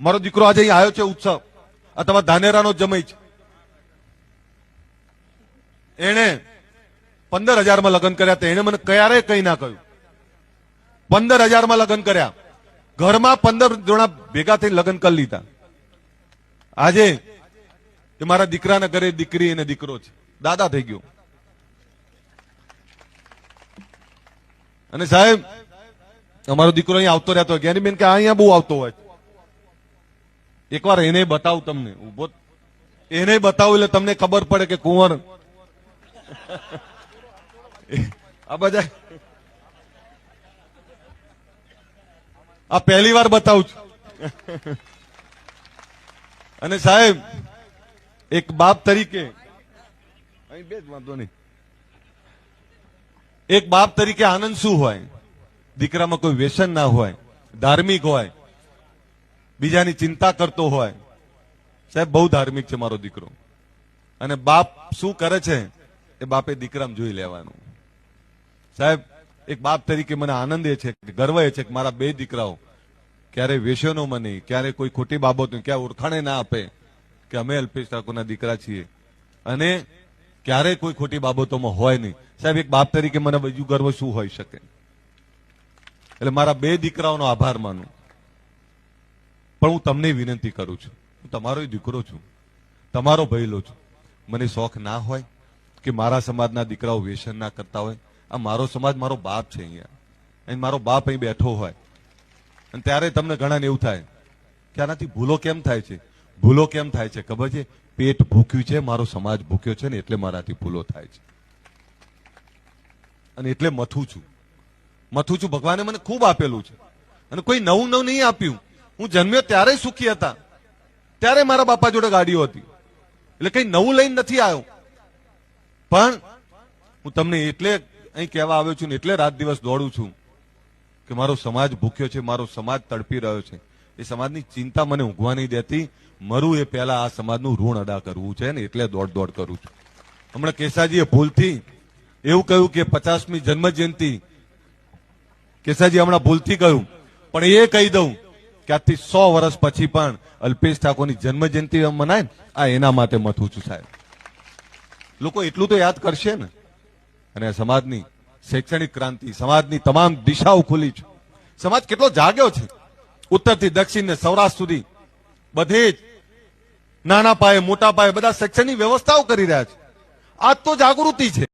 મારો દીકરો આજે આવ્યો છે ઉત્સવ. અથવા ધાનેરાનો જમઈ છે. એણે પંદર હજારમાં લગ્ન કર્યા હતા. એને મને ક્યારે કઈ ના કહ્યું. પંદર હજારમાં લગ્ન કર્યા. ઘરમાં પંદર જણા ભેગા થઈને લગ્ન કરી લીધા. આજે એ મારા દીકરાના ઘરે દીકરી અને દીકરો છે. દાદા થઈ ગયો. અને સાહેબ, અમારો દીકરો અહીંયા આવતો રહેતો જ્ઞાનીબેન કે અહીંયા બહુ આવતો હોય એકવાર એને બતાવું તમને. ઊભો એને બતાવું એટલે તમને ખબર પડે કે કુંવર. આ બધા આ પહેલી વાર બતાવું છું. અને સાહેબ એક બાપ તરીકે અહીં બે જ વાંધો નહીં. એક બાપ તરીકે આનંદ શું હોય? દીકરામાં કોઈ વ્યસન ના હોય ધાર્મિક હોય બીજાની ચિંતા કરતો હોય. સાહેબ, બહુ ધાર્મિક છે મારો દીકરો. અને બાપ શું કરે છે? એ બાપે દીકરામાં જોઈ લેવાનું. સાહેબ, એક બાપ તરીકે મને આનંદ એ છે ગર્વ એ છે કે મારા બે દીકરાઓ ક્યારે વેસનો મને, ક્યારે કોઈ ખોટી બાબત ક્યાં ઓળખાણે ના આપે કે અમે અલ્પેશ ઠાકોરના દીકરા છીએ. અને ક્યારે કોઈ ખોટી બાબતોમાં હોય નહીં. સાહેબ, એક બાપ તરીકે મને બીજું ગર્વ શું હોઈ શકે? એટલે મારા બે દીકરાઓનો આભાર માનું. પણ હું તમને વિનંતી કરું છું. હું તમારો દીકરો છું. તમારો ભયલો છું. મને શોખ ના હોય કે મારા સમાજના દીકરાઓ વ્યસન ના કરતા હોય. આ મારો સમાજ મારો બાપ છે અહીંયા. અહીં મારો બાપ અહીં બેઠો હોય. અને ત્યારે તમને ઘણાને એવું થાય કે આનાથી ભૂલો કેમ થાય છે? ભૂલો કેમ થાય છે? ખબર છે? પેટ ભૂખ્યું છે, મારો સમાજ ભૂખ્યો છે ને એટલે મારાથી ભૂલો થાય છે. અને એટલે મથું છું. મથું છું. ભગવાને મને ખૂબ આપેલું છે. અને કોઈ નવું નવું નહીં આપ્યું. હું જન્મ્યો ત્યારે સુખી હતા. ત્યારે મારા બાપા જોડે ગાડીઓ હતી. એટલે કઈ નવું લઈને નથી આવ્યો. પણ હું તમને એટલે અહીં કહેવા આવ્યો છું ને એટલે રાત દિવસ દોડું છું કે મારો સમાજ ભૂખ્યો છે, મારો સમાજ તડપી રહ્યો છે. એ સમાજની ચિંતા મને ઊંઘવા નહીં દેતી. મરું એ પહેલા આ સમાજનું ઋણ અદા કરવું છે ને એટલે દોડ દોડ કરું છું. હમણાં કેસાજીએ ભૂલથી એવું કહ્યું કે પચાસમી જન્મ જયંતિ કેસાજી હમણાં ભૂલથી કહ્યું, પણ એ કહી દઉં કે આજથી સો વર્ષ પછી પણ અલ્પેશ ઠાકોરની જન્મ જયંતિ મનાય ને, આ એના માટે મથું છું સાહેબ લોકો એટલું તો યાદ કરશે ને. અને સમાજની શૈક્ષણિક ક્રાંતિ સમાજની તમામ દિશાઓ ખુલી છે. સમાજ કેટલો જાગ્યો છે. ઉત્તરથી દક્ષિણ ને સૌરાષ્ટ્ર સુધી બધે જ નાના પાયે મોટા પાયે બધા શૈક્ષણિક વ્યવસ્થાઓ કરી રહ્યા છે. આજ તો જાગૃતિ છે.